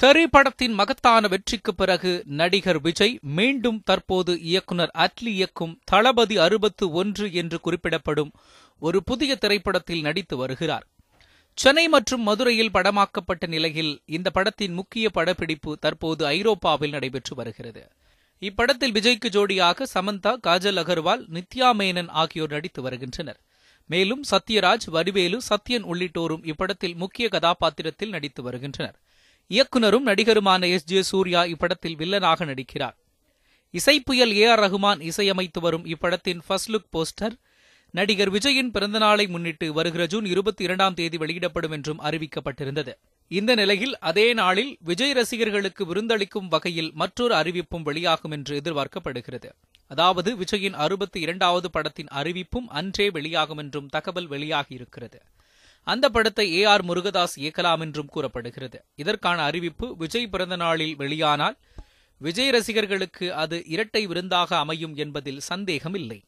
தெரி படத்தின் மகத்தான வெற்றிக்கு பிறகு நடிகர் விஜய் மீண்டும் தற்போது இயக்குனர் அட்லி இயக்கும் தளபதி அறுபத்து ஒன்று என்று குறிப்பிடப்படும் ஒரு புதிய திரைப்படத்தில் நடித்து வருகிறார். சென்னை மற்றும் மதுரையில் படமாக்கப்பட்ட நிலையில் இந்த படத்தின் முக்கிய படப்பிடிப்பு தற்போது ஐரோப்பாவில் நடைபெற்று வருகிறது. இப்படத்தில் விஜய்க்கு ஜோடியாக சமந்தா காஜல் அகர்வால் நித்யா மேனன் ஆகியோர் நடித்து வருகின்றனர். மேலும் சத்யராஜ் வடிவேலு சத்யன் உள்ளிட்டோரும் இப்படத்தில் முக்கிய கதாபாத்திரத்தில் நடித்து வருகின்றனர். இயக்குனரும் நடிகருமான எஸ். ஜே. சூர்யா இப்படத்தில் வில்லனாக நடிக்கிறார். இசைப்புயல் ஏ. ஆர். ரகுமான் இசையமைத்து வரும் இப்படத்தின் ஃபர்ஸ்ட் லுக் போஸ்டர் நடிகர் விஜயின் பிறந்தநாளை முன்னிட்டு வருகிற ஜூன் இருபத்தி இரண்டாம் தேதி வெளியிடப்படும் என்றும் அறிவிக்கப்பட்டிருந்தது. இந்த நிலையில் அதே நாளில் விஜய் ரசிகர்களுக்கு விருந்தளிக்கும் வகையில் மற்றொரு அறிவிப்பும் வெளியாகும் என்று எதிர்பார்க்கப்படுகிறது. அதாவது விஜயின் அறுபத்தி இரண்டாவது படத்தின் அறிவிப்பும் அன்றே வெளியாகும் என்றும் தகவல் வெளியாகியிருக்கிறது. அந்த படத்தை ஏ ஆர் முருகதாஸ் இயக்கலாம் என்றும் கூறப்படுகிறது. இதற்கான அறிவிப்பு விஜய் பிறந்த நாளில் வெளியானால் விஜய் ரசிகர்களுக்கு அது இரட்டை விருந்தாக அமையும் என்பதில் சந்தேகம் இல்லை